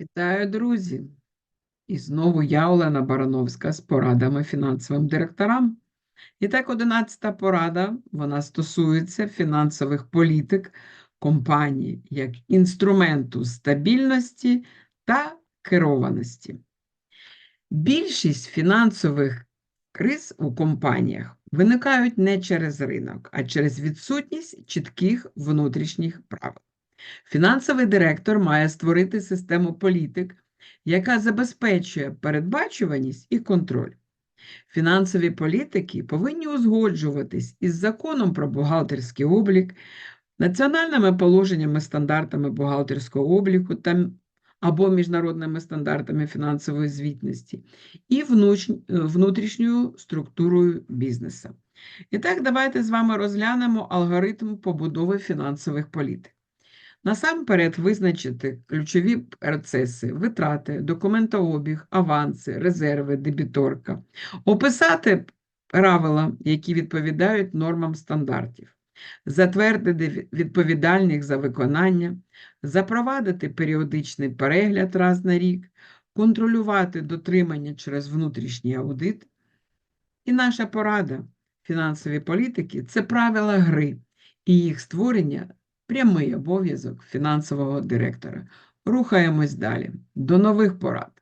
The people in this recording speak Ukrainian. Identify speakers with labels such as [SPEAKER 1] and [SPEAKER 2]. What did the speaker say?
[SPEAKER 1] Вітаю, друзі! І знову я, Олена Барановська, з порадами фінансовим директорам. І так, одинадцята порада, вона стосується фінансових політик компанії як інструменту стабільності та керованості. Більшість фінансових криз у компаніях виникають не через ринок, а через відсутність чітких внутрішніх правил. Фінансовий директор має створити систему політик, яка забезпечує передбачуваність і контроль. Фінансові політики повинні узгоджуватись із законом про бухгалтерський облік, національними положеннями, стандартами бухгалтерського обліку та або міжнародними стандартами фінансової звітності і внутрішньою структурою бізнесу. І так, давайте з вами розглянемо алгоритм побудови фінансових політик. Насамперед визначити ключові процеси, витрати, документообіг, аванси, резерви, дебіторка, описати правила, які відповідають нормам стандартів, затвердити відповідальних за виконання, запровадити періодичний перегляд раз на рік, контролювати дотримання через внутрішній аудит. І наша порада. Фінансові політики це правила гри, і їх створення прямий обов'язок фінансового директора. Рухаємось далі. До нових порад.